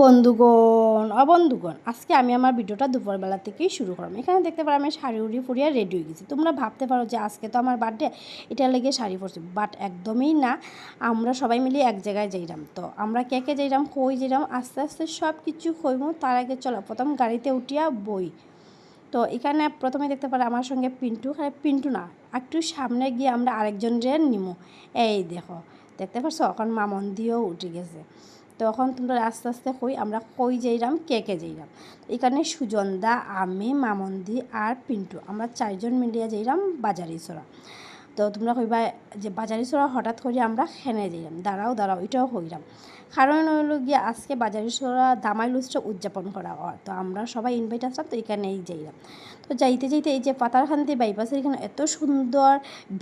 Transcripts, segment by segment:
বন্ধুগণ, অবন্ধুগণ, আজকে আমি আমার ভিডিওটা দুপুরবেলা থেকেই শুরু করলাম। এখানে দেখতে পারো আমি শাড়ি উড়ি ফুরিয়ে রেডি হয়ে গেছি। তোমরা ভাবতে পারো যে আজকে তো আমার বার্থডে এটা লেগে শাড়ি পরছি বাট একদমই না। আমরা সবাই মিলে এক জায়গায় যাইলাম তো আমরা কে কে যাইলাম কই যাইলাম আস্তে আস্তে সব কিছু হইব। তার আগে চলো, প্রথম গাড়িতে উঠিয়া বই। তো এখানে প্রথমে দেখতে পারো আমার সঙ্গে পিন্টু, খালি পিন্টু না, একটু সামনে গিয়ে আমরা আরেকজন রে নিমো। এই দেখো, দেখতে পারছ? এখন মামন দিয়েও উঠে গেছে। তখন তোমরা আস্তে আস্তে কই, আমরা কই যাইরাম, কে কে যাইরাম। এখানে সুজনদা, আমি, মামন্দি আর পিন্টু, আমরা চারজন মিলিয়ে যাইরাম বাজারি চড়া তো তোমরা কইবা যে বাজারি চড়া হঠাৎ করে আমরা খেনে যাইলাম দাঁড়াও দাঁড়াও, এটাও হইলাম কারণ হইল গিয়ে আজকে বাজারে সরা দামাই লুচটা উদযাপন করা হয়। তো আমরা সবাই ইনভাইট আসলাম, তো এখানেই যাইলাম। তো যাইতে যাইতে এই যে পাতারখান্তি বাইপাসের এখানে এত সুন্দর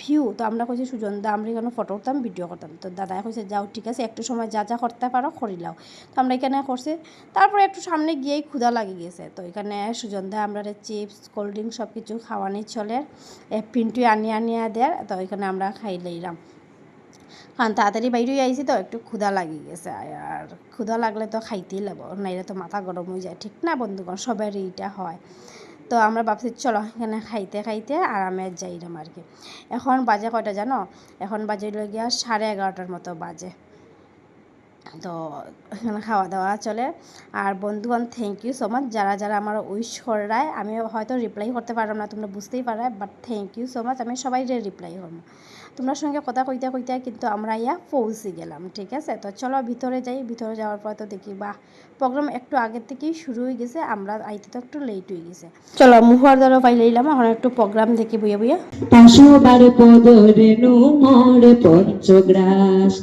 ভিউ তো আমরা কইছি, সুজন দা, আমরা এখানে ফটো উঠতাম ভিডিও করতাম। তো দাদা কইছে, যাও, ঠিক আছে, একটু সময় যা যা করতে পারো করিলাও তো আমরা এখানে করছি। তারপরে একটু সামনে গিয়েই ক্ষুধা লাগে গেছে তো এখানে সুজন দা, আমরা চিপস কোল্ড ড্রিঙ্ক সব কিছু খাওয়ানি চলে, এ পিন্টু আনিয়া আনিয়া দেয় তো এখানে আমরা খাই কারণ তাড়াতাড়ি বাইরে আইছি তো, একটু ক্ষুধা লাগি গেছে। আর ক্ষুধা লাগলে তো খাইতেই লাগবো, নাইলে তো মাথা গরম হয়ে যায়। ঠিক না বন্ধুগণ? সবার এইটা হয়। তো আমরা ভাবছি, চলো এখানে খাইতে খাইতে আরামে যাইলাম আর কি। এখন বাজে কয়টা জানো? এখন বাজে গিয়া সাড়ে এগারোটার মতো বাজে। তো এখানে খাওয়া দাওয়া চলে। আর বন্ধুগণ থ্যাংক ইউ সো মাচ যারা যারা আমার উইশ করায় আমি হয়তো রিপ্লাই করতে পারলাম না, তোমরা বুঝতেই পারো but thank you so much আমি সবাই রিপ্লাই করব। তোমার সঙ্গে কথা কইতে কইতে কিন্তু আমরা ইয়া পৌঁছে গেলাম, ঠিক আছে? তো চলো ভিতরে যাই, ভিতরে যাওয়ার পর তো দেখি, বাহ, প্রোগ্রাম একটু আগের থেকেই শুরু হয়ে গেছে, আমরা আইতে তো একটু লেট হয়ে গেছে। চলো, মুহুয়ার দ্বারা পাই লইলাম এখন একটু প্রোগ্রাম দেখি বইয়া বইয়া পাশবার পদরেণু মরে পঞ্চগ্রাস,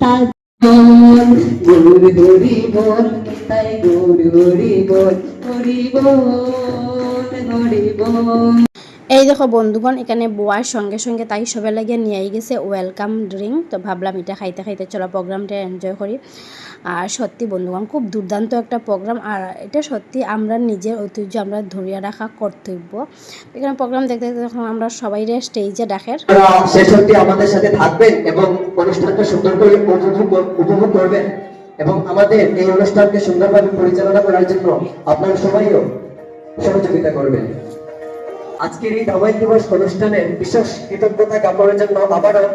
তার গৌর তাই গৌর হরি বল হরি বল হরি বল এই দেখো বন্ধুগণ, এখানে বোয়ার সঙ্গে সঙ্গে তাই সবাই লাগিয়ে নিয়ে গেছে ওয়েলকাম ড্রিঙ্ক তো ভাবলাম এটা খাইতে খাইতে চলো প্রোগ্রামটা এনজয় করি। আর সত্যি বন্ধুগণ, খুব দুর্দান্ত একটা প্রোগ্রাম আর এটা সত্যি আমরা নিজের ঐতিহ্য আমরা ধরিয়ে রাখা কর্তব্য। এখানে প্রোগ্রাম দেখতে দেখতে যখন আমরা সবাই স্টেজে ডাকের শেষ অবধি আমাদের সাথে থাকবেন এবং অনুষ্ঠানটা সুন্দর করে উপভোগ করবেন। এবং আমাদের এই অনুষ্ঠানকে সুন্দরভাবে পরিচালনা করার জন্য আপনারা সবাইও সহযোগিতা করবেন। আজকের এই ধামাই দিবস অনুষ্ঠানের বিশেষ কৃতজ্ঞতা জ্ঞাপনের জন্য আবারও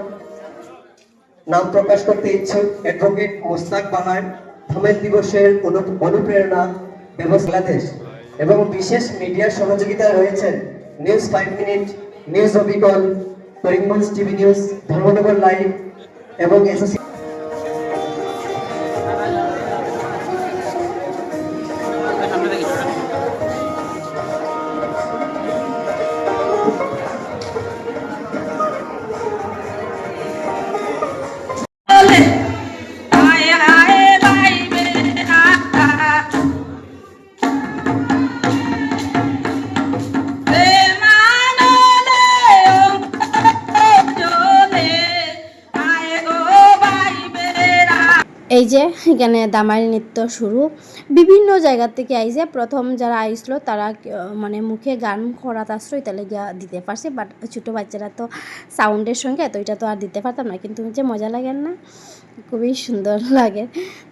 নাম প্রকাশ করতে ইচ্ছুক অ্যাডভোকেট মুস্তাক বাহার। ধামাই দিবসের অনু- অনুপ্রেরণা বাংলাদেশ এবং বিশেষ মিডিয়ার সহযোগিতায় রয়েছেন নিউজ ফাইভ মিনিট নিউজ অবিকল, Karimganj TV news Dharmanagar live এবং এসএসসি এই যে, এখানে দামাইল নৃত্য শুরু। বিভিন্ন জায়গা থেকে আইছে। প্রথম যারা আইসলো, তারা মানে মুখে গান খরাত আশ্রয় তাহলে গিয়া দিতে পারছে। বাট ছোটো বাচ্চারা তো সাউন্ডের সঙ্গে তো এটা তো আর দিতে পারতাম না। কিন্তু যে মজা লাগে না, খুবই সুন্দর লাগে।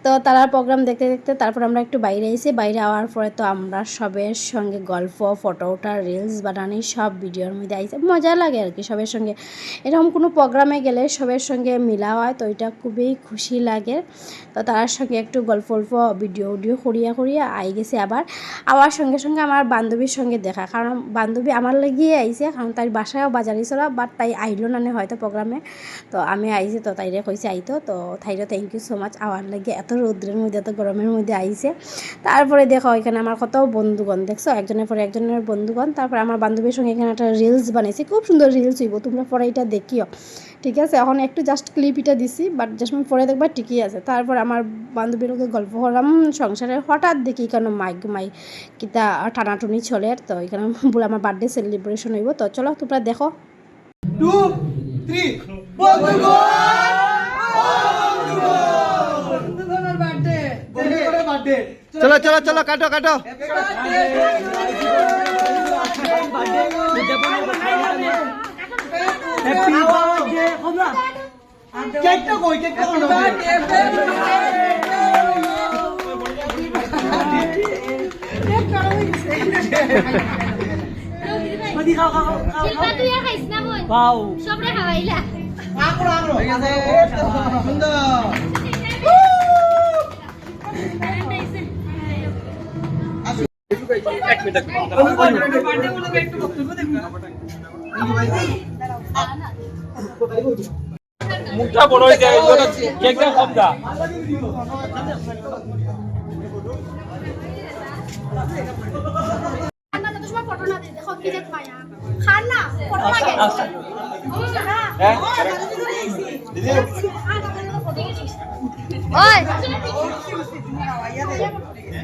তো তারা প্রোগ্রাম দেখতে দেখতে তারপর আমরা একটু বাইরে এসে বাইরে আওয়ার পরে তো আমরা সবের সঙ্গে গল্প ফটো ওঠা রিলস বানানি সব ভিডিওর মধ্যে আইসে মজা লাগে আর কি সবের সঙ্গে। এরকম কোনো প্রোগ্রামে গেলে সবের সঙ্গে মিলা হয় তো এটা খুবই খুশি লাগে। তো তার সঙ্গে একটু গল্প, অল্প ভিডিও উডিও করিয়া করিয়া আই গেছে আবার। আবার সঙ্গে সঙ্গে আমার বান্ধবীর সঙ্গে দেখা। কারণ বান্ধবী আমার লাগিয়ে আইছে, কারণ তাই বাসায়ও বাজারি চলা বাট তাই আইলো না হয়তো প্রোগ্রামে তো আমি আইছি তো তাইরে কইছে আইতো, তো তাইরে thank you so much hour লাগে রৌদ্রের মধ্যে, এত গরমের মধ্যে আইছে। তারপরে দেখো, এখানে আমার কত বন্ধুগণ, দেখছ? একজনের পরে একজনের বন্ধুগণ, তারপর আমার বান্ধবীর সঙ্গে এখানে একটা রিলস বানাইছি। খুব সুন্দর রিলস হইব, তোমরা পরে এটা দেখিও। ঠিক আছে? এখন একটু জাস্ট ক্লিপ এটা দিছি বাট জাস্ট পরে দেখবা ঠিকই আছে। তারপর আমার বান্ধবীর লোকে গল্প করলাম, সংসারে হঠাৎ দেখি কেন মাইক, মাই কিতা টানাটুনি চলে। তো এখানে বলে আমার বার্থডে সেলিব্রেশন হইব। তো চলো, তোমরা দেখো। চলো চলো চলো কাটো কাটো। কেকটা কই? বোন? সবরে খাওয়াইলা মুখটা বড় হয়েছে কেকটা কম ওই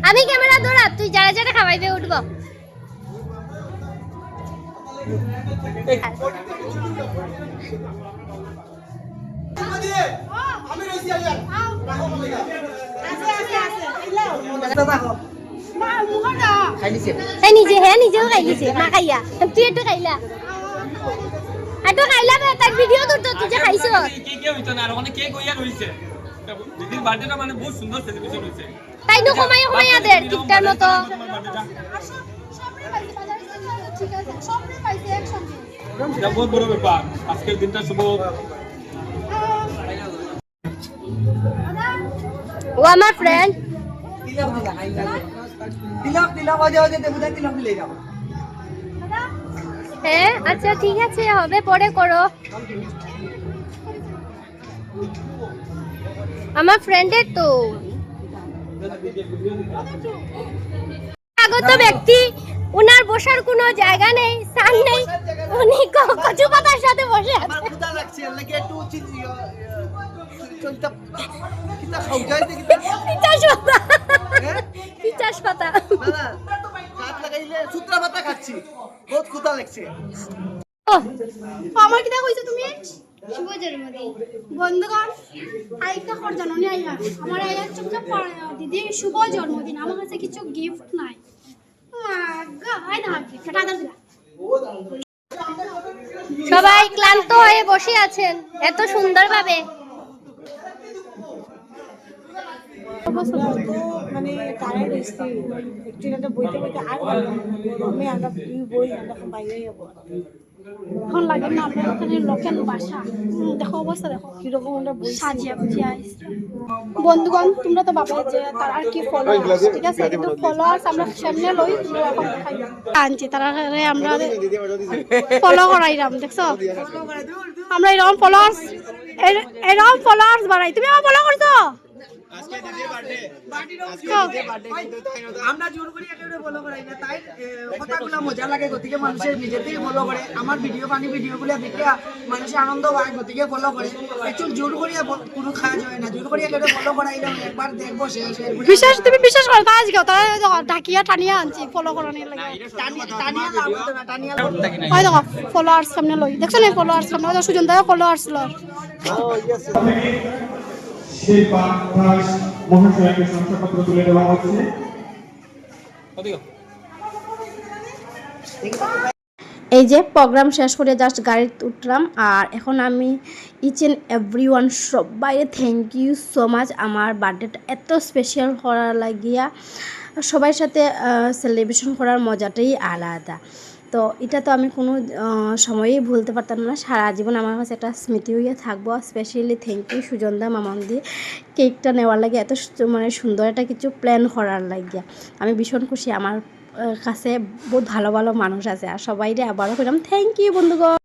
আমি ক্যামেরা ধরা তুই যারা যারা খাওয়াইবে উঠব এই নিজে হ্যাঁ নিজেও খাইয়া তুই খাইলা খাইলা তুই খাইছো মানে বহুত সুন্দর তাই তো কমাইয়া কমাইয়া দে টিকটার মতো। এটা বহুত বড় ব্যাপার। আজকের দিনটা শুভ। ও আমার ফ্রেন্ড তিলক তিলক অজে অজে দেবুদা তিলক দিলে যাও। হ্যাঁ আচ্ছা ঠিক আছে হবে পরে করো। আমার ফ্রেন্ডের তো। আগত ব্যক্তি উনার বসার কোনো জায়গা নেই স্থান নেই উনি কচু পাতার সাথে বসে আমার ক্ষুধা লাগছে লাগে একটু চলতে কিতা খাও যাইতে কিতা পিচাস পাতা হ্যাঁ? পিচাস পাতা দাদা কাট লাগাইলে সূত্রা পাতা খাচ্ছি বহুত ক্ষুধা লাগছে। ও আমার কিটা কইছো তুমি? বন্ধুগণ, আরেকটা আইয়া আমার আইয়া চুপচাপ পড়ে না। দিদি শুভ জন্মদিন আমার কাছে কিছু গিফট নাই। সবাই ক্লান্ত হয়ে বসে আছেন। এত সুন্দরভাবে। মানে কারেন্ট বইতে বইতে আর আমি বই বাইরে যাব এখন লাগে না আপনার ওখানে লোকেল বাসা দেখো অবস্থা দেখো। কীরকম বই সাজিয়া বুঝিয়া বন্ধুগণ তোমরা তো ভাবে যে তার আর কি ফলোয়ার্স ঠিক আছে? কিন্তু ফলোয়ার্স আমরা সামনে লই এখন দেখাই। আনছি তারা আমরা ফলো করাইলাম দেখছ? আমরা এরকম ফলোয়ার্স এরকম ফলোয়ার্স বাড়াই। তুমি আমার ফলো করছ? আমরা জোর করি একেবারে ফলো করাই না তাই কথাগুলো মজা লাগে গতিকে মানুষের নিজেতেই ফলো করে। আমার ভিডিও পানি ভিডিওগুলো দেখে মানুষের আনন্দ পায় গতিকে ফলো করে। একচুয়াল জোর করিয়া কোনো কাজ হয় না। জোর করিয়া একেবারে ফলো করাইলে একবার দেখব শেষ এরপরে বিশ্বাস তুমি বিশ্বাস করো তারা আজকে তারা ঢাকিয়া টানিয়া আনছি ফলো করানোর লাগে। টানিয়া টানিয়া না, না। হয় দেখো ফলোয়ার্স সামনে লই। দেখছ না ফলোয়ার্স সামনে? সুজন দাও ফলোয়ার্স লর সেই মহাশয়কে শংসাপত্র তুলে দেওয়া হচ্ছে। এই যে প্রোগ্রাম শেষ করে জাস্ট গাড়িতে উঠলাম আর এখন আমি ইচ অ্যান্ড এভরি ওয়ান সবাই থ্যাংক ইউ সো মাচ আমার বার্থডেটা এত স্পেশাল করার লাগিয়া সবার সাথে সেলিব্রেশন করার মজাটাই আলাদা। তো এটা তো আমি কোনো সময়ই ভুলতে পারতাম না। সারা জীবন আমার কাছে একটা স্মৃতি হয়ে থাকব। স্পেশালি থ্যাংক ইউ সুজনদা মামামদি কেকটা নেওয়ার লাগে এত মানে সুন্দর একটা কিছু প্ল্যান করার লাগিয়া। আমি ভীষণ খুশি। আমার কাছে বহুত ভালো ভালো মানুষ আছে। আর সবাইরে আবারও করলাম থ্যাংক ইউ বন্ধুগণ!